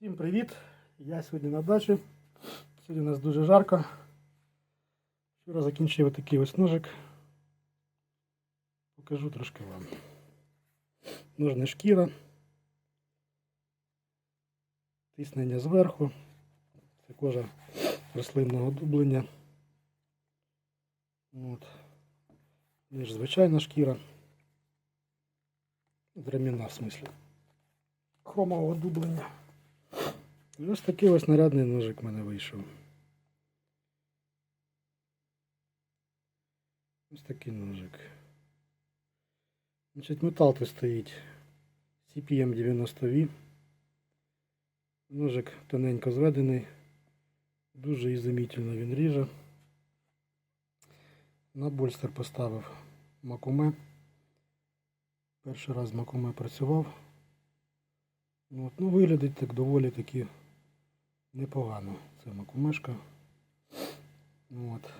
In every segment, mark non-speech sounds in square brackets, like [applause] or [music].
Всім привіт! Я сьогодні на дачі. Сьогодні у нас дуже жарко. Вчора закінчив такий ось ножик. Покажу трошки вам. Ножна шкіра. Тиснення зверху. Це кожа рослинного дублення. От. Ніж звичайна шкіра. Дремінна в смислі. Хромового дублення. І ось такий ось нарядний ножик в мене вийшов. Ось такий ножик. Значить, метал тут стоїть CPM 90V. Ножик тоненько зведений. Дуже ізумітельно він ріже. На больстер поставив макуме. Перший раз макуме працював. От, ну, виглядить так доволі таки непогано. Це макумешка. От.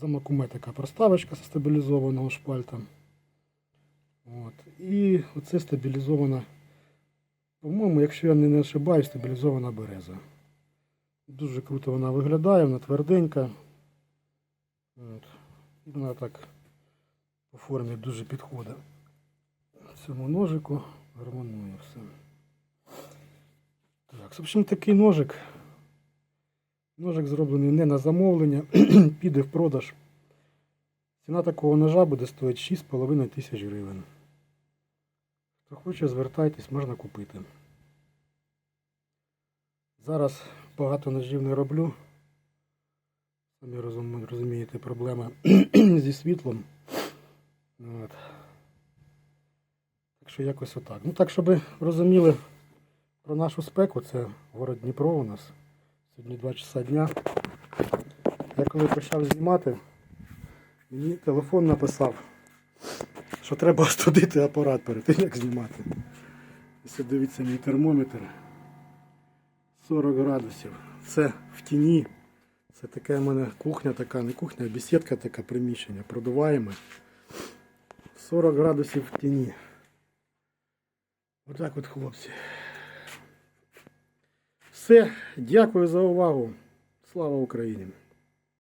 За макуме така проставочка з стабілізованого шпальта. От. І оце стабілізована, по-моєму, якщо я не ошибаюсь, стабілізована береза. Дуже круто вона виглядає, вона тверденька. От. І вона так по формі дуже підходить цьому ножику. Гармонує все. Так, в такий ножик. Ножик зроблений не на замовлення, [clears throat] піде в продаж. Ціна такого ножа буде стоїть 6,5 тисяч гривень. Хто хоче, звертайтесь, можна купити. Зараз багато ножів не роблю. Самі розумієте, проблема [clears throat] зі світлом. От. Так що якось отак. Ну так, щоб розуміли про нашу спеку, це город Дніпро у нас. Сьогодні 2 часа дня. Я коли почав знімати, мені телефон написав, що треба остудити апарат перед тим, як знімати. Ось дивіться мій термометр. 40 градусів. Це в тіні. Це така в мене кухня така, не кухня, а бесідка така приміщення, продуваємо. 40 градусів в тіні. Отак от, хлопці. Все, дякую за увагу. Слава Україні!